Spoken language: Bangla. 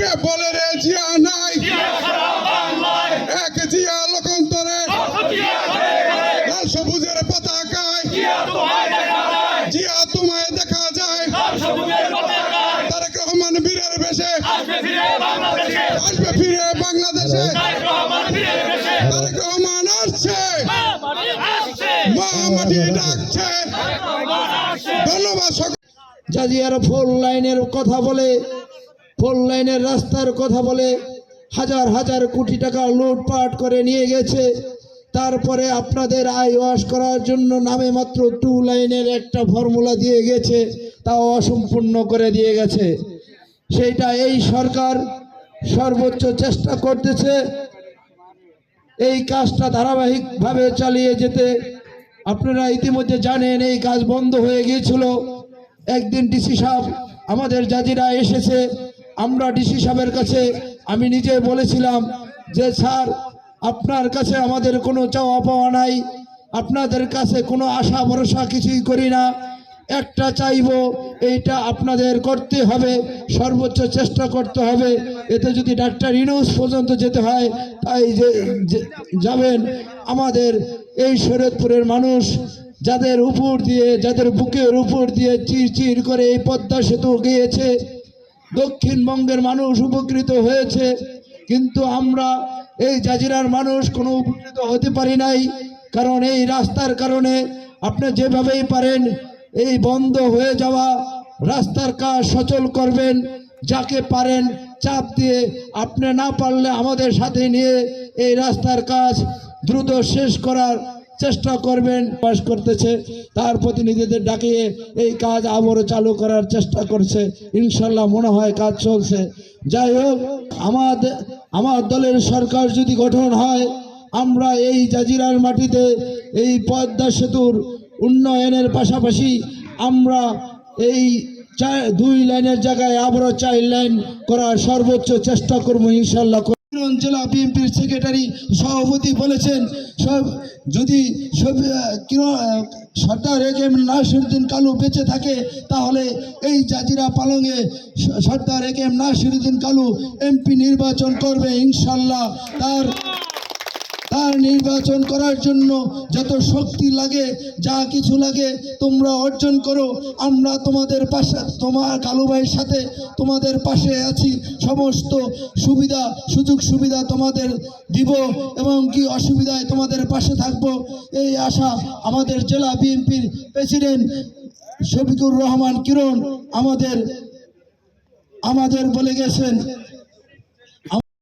কে বলে রে জিয়া নাই? এক জিয়া লোকান্তরে। লাল সবুজের পতাকায়। জিয়া তোমায় দেখা যায়। তারেক রহমান বীরের বেশে। আসবে বাংলাদেশে। তারেক রহমান আসছে। মা ডাকছে। ধন্যবাদ জাজিয়ার ফোর লাইনের কথা বলে ফোর লাইনের রাস্তার কথা বলে হাজার হাজার কোটি টাকা লুটপাট করে নিয়ে গেছে। তারপরে আপনাদের আয় ওয়াশ করার জন্য নামে মাত্র টু লাইনের একটা ফর্মুলা দিয়ে গেছে, তাও অসম্পূর্ণ করে দিয়ে গেছে। সেইটা এই সরকার সর্বোচ্চ চেষ্টা করতেছে। এই কাজটা ধারাবাহিকভাবে চালিয়ে যেতে। আপনারা ইতিমধ্যে জানেন এই কাজ বন্ধ হয়ে গিয়েছিল। একদিন ডিসি সাহেব আমাদের জাজিরা এসেছে। আমরা ডিসি সাহেবের কাছে, আমি নিজে বলেছিলাম যে, স্যার, আপনার কাছে আমাদের কোনো চাওয়া পাওয়া নাই। আপনাদের কাছে কোনো আশা ভরসা কিছুই করি না। একটা চাইব, এইটা আপনাদের করতে হবে, সর্বোচ্চ চেষ্টা করতে হবে। এতে যদি ডাক্তার ইনুস পর্যন্ত যেতে হয়, তাই যে যাবেন। আমাদের এই শরৎপুরের মানুষ, যাদের উপর দিয়ে, যাদের বুকের উপর দিয়ে চির চির করে এই পদ্মা সেতু গিয়েছে দক্ষিণবঙ্গের মানুষ উপকৃত হয়েছে, কিন্তু আমরা এই জাজিরার মানুষ কোনো উপকৃত হতে পারি নাই, কারণ এই রাস্তার কারণে আপনি যেভাবেই পারেন এই বন্ধ হয়ে যাওয়া রাস্তার কাজ সচল করবেন, যাকে পারেন চাপ দিয়ে আপনি না পারলে আমাদের সাথে নিয়ে এই রাস্তার কাজ দ্রুত শেষ করার চেষ্টা করবেন পাস করতেছে। তার প্রতিনিধিদের ডাকিয়ে এই কাজ আবারও চালু করার চেষ্টা করছে। ইনশাল্লাহ মনে হয় কাজ চলছে। যাই হোক আমাদের আমার দলের সরকার যদি গঠন হয়, আমরা এই জাজিরার মাটিতে এই পদ্মা সেতুর উন্নয়নের পাশাপাশি আমরা এই দুই লাইনের জায়গায় আবারও চার লাইন করার সর্বোচ্চ চেষ্টা করব ইনশাল্লাহ। কিরণ জেলা বিএনপির সেক্রেটারি সভাপতি বলেছেন, সব যদি সর্দার এ কে নাসিরুদ্দিন কালু বেঁচে থাকে, তাহলে এই Jazeera পালংয়ে Sardar A K M Nasiruddin Kalu MP নির্বাচন করবে ইনশাল্লাহ। তার তার নির্বাচন করার জন্য যত শক্তি লাগে, যা কিছু লাগে, তোমরা অর্জন করো। আমরা তোমাদের পাশে, তোমার কালু ভাইয়ের সাথে তোমাদের পাশে আছি। সমস্ত সুবিধা, সুযোগ সুবিধা তোমাদের দিব এবং কি অসুবিধায় তোমাদের পাশে থাকব, এই আশা আমাদের জেলা বিএনপির প্রেসিডেন্ট শফিকুর রহমান কিরণ আমাদের আমাদের বলে গেছেন।